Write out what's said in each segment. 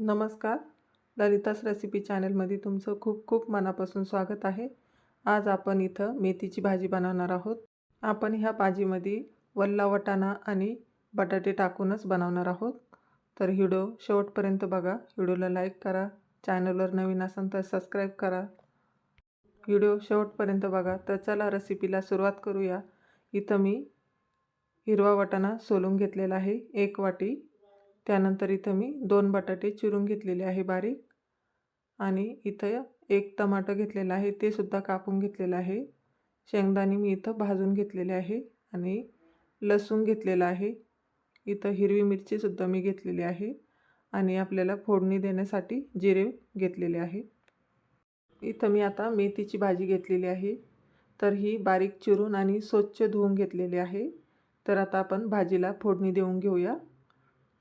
नमस्कार. ललितास रेसिपी चॅनलमध्ये तुमचं खूप खूप मनापासून स्वागत आहे. आज आपण इथं मेथीची भाजी बनवणार आहोत. आपण ह्या भाजीमध्ये वल्ला वटाणा आणि बटाटे टाकूनच बनवणार आहोत. तर व्हिडिओ शेवटपर्यंत बघा. व्हिडिओला लाईक करा. चॅनलवर नवीन असाल तर सबस्क्राईब करा. व्हिडिओ शेवटपर्यंत बघा. तर चला रेसिपीला सुरुवात करूया. इथं मी हिरवा वटाणा सोलून घेतलेला आहे. एक वाटी त्यानंतर इथं मी दोन बटाटे चिरून घेतलेले आहे बारीक. आणि इथं एक टमाटं घेतलेलं आहे ते सुद्धा कापून घेतलेलं आहे. शेंगदाणे मी इथं भाजून घेतलेले आहे आणि लसूण घेतलेलं आहे. इथं हिरवी मिरचीसुद्धा मी घेतलेली आहे आणि आपल्याला फोडणी देण्यासाठी जिरे घेतलेले आहे. इथं मी आता मेथीची भाजी घेतलेली आहे. तर ही बारीक चिरून आणि स्वच्छ धुवून घेतलेली आहे. तर आता आपण भाजीला फोडणी देऊन घेऊया.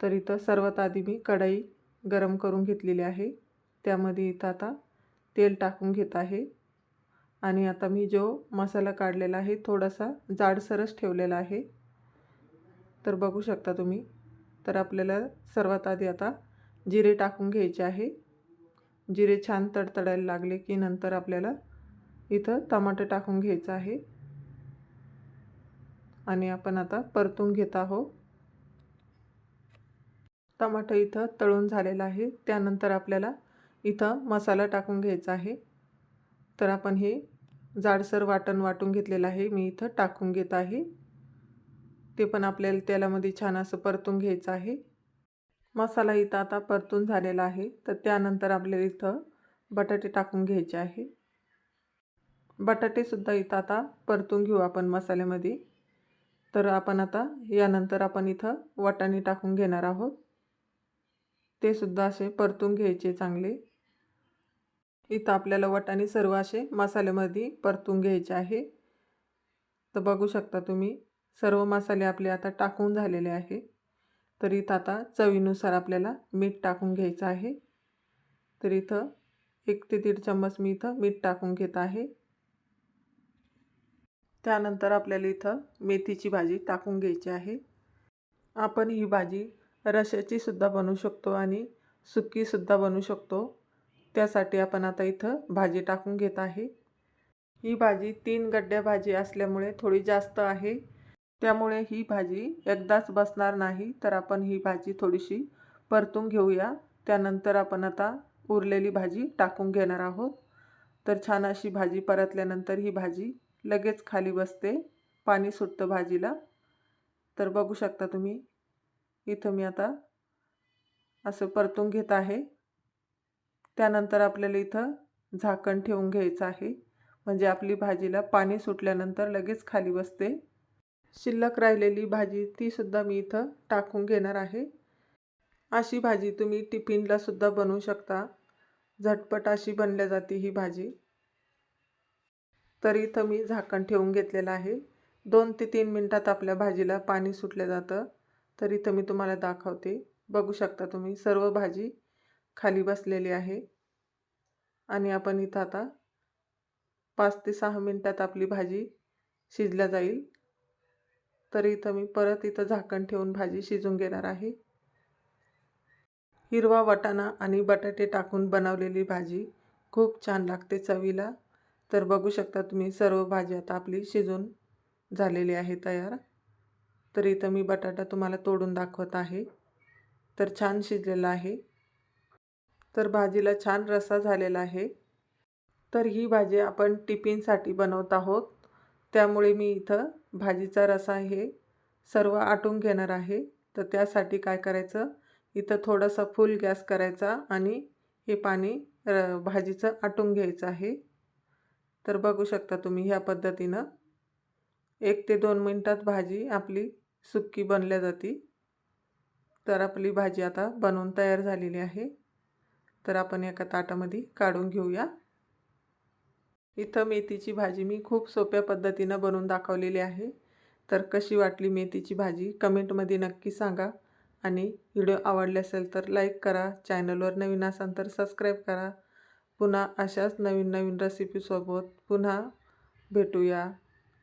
तर इथं सर्वात आधी मी कढई गरम करून घेतलेली आहे. त्यामध्ये इथं आता तेल टाकून घेत आहे. आणि आता मी जो मसाला काढलेला आहे थोडासा जाडसरच ठेवलेला आहे. तर बघू शकता तुम्ही. तर आपल्याला सर्वात आधी आता जिरे टाकून घ्यायचे आहे. जिरे छान तडतडायला लागले की नंतर आपल्याला इथं टमाटर टाकून घ्यायचं आहे. आणि आपण आता परतून घेत आहोत. टमाटर इथं तळून झालेला आहे. त्यानंतर आपल्याला इथं मसाला टाकून घ्यायचा आहे. तर आपण हे जाडसर वाटण वाटून घेतलेलं आहे. मी इथं टाकून घेत आहे. ते पण आपल्याला तेलामध्ये छान असं परतून घ्यायचं आहे. मसाला इथं आता परतून झालेला आहे. तर त्यानंतर आपल्याला इथं बटाटे टाकून घ्यायचे आहे. बटाटेसुद्धा इथं आता परतून घेऊ आपण मसाल्यामध्ये. तर आपण आता यानंतर आपण इथं वाटाणे टाकून घेणार आहोत. ते सुद्धा असे परतून घ्यायचे चांगले. इथं आपल्याला वटाणे सर्व असे मसाल्यामध्ये परतून घ्यायचे आहे. तर बघू शकता तुम्ही सर्व मसाले आपले आता टाकून झालेले आहे. तर इथं आता चवीनुसार आपल्याला मीठ टाकून घ्यायचं आहे. तर इथं एक ते दीड चम्मच मी इथं मीठ टाकून घेत आहे. त्यानंतर आपल्याला इथं मेथीची भाजी टाकून घ्यायची आहे. आपण ही भाजी रशाची सुद्धा बनवू शकतो आणि सुक्कीसुद्धा बनवू शकतो. त्यासाठी आपण आता इथं भाजी टाकून घेत आहे. ही भाजी तीन गड्ड्या भाजी असल्यामुळे थोडी जास्त आहे. त्यामुळे ही भाजी एकदाच बसणार नाही. तर आपण ही भाजी थोडीशी परतून घेऊया. त्यानंतर आपण आता उरलेली भाजी टाकून घेणार आहोत. तर छान अशी भाजी परतल्यानंतर ही भाजी लगेच खाली बसते. पाणी सुटतं भाजीला. तर बघू शकता तुम्ही इथं मी आता असं परतून घेत आहे. त्यानंतर आपल्याला इथं झाकण ठेवून घ्यायचं आहे. म्हणजे आपली भाजीला पाणी सुटल्यानंतर लगेच खाली बसते. शिल्लक राहिलेली भाजी तीसुद्धा मी इथं टाकून घेणार आहे. अशी भाजी तुम्ही टिफिनलासुद्धा बनवू शकता. झटपट अशी बनल्या जाते ही भाजी. तर इथं मी झाकण ठेवून घेतलेलं आहे. दोन ते तीन मिनटात आपल्या भाजीला पाणी सुटलं जातं. तर इथं मी तुम्हाला दाखवते. बघू शकता तुम्ही सर्व भाजी खाली बसलेली आहे. आणि आपण इथं आता पाच ते सहा मिनटात आपली भाजी शिजल्या जाईल. तर इथं मी परत इथं झाकण ठेवून भाजी शिजून घेणार आहे. हिरवा वटाणा आणि बटाटे टाकून बनवलेली भाजी खूप छान लागते चवीला. तर बघू शकता तुम्ही सर्व भाजी आता आपली शिजून झालेली आहे तयार. तर इथं मी बटाटा तुम्हाला तोडून दाखवत आहे. तर छान शिजलेला आहे. तर भाजीला छान रसा झालेला आहे. तर ही भाजी आपण टिफिनसाठी बनवत आहोत. त्यामुळे मी इथं भाजीचा रसा हे सर्व आटून घेणार आहे. तर त्यासाठी काय करायचं? इथं थोडासा फुल गॅस करायचा आणि हे पाणी र भाजीचं आटून घ्यायचं आहे. तर बघू शकता तुम्ही ह्या पद्धतीनं. एक ते दोन मिनटात भाजी आपली सुक्की बनल्या जाते. तर आपली भाजी आता बनवून तयार झालेली आहे. तर आपण एका ताटामध्ये काढून घेऊया. इथं मेथीची भाजी मी खूप सोप्या पद्धतीनं बनवून दाखवलेली आहे. तर कशी वाटली मेथीची भाजी कमेंटमध्ये नक्की सांगा. आणि व्हिडिओ आवडले असेल तर लाईक करा. चॅनलवर नवीन असाल तर सबस्क्राईब करा. पुन्हा अशाच नवीन नवीन रेसिपीसोबत पुन्हा भेटूया.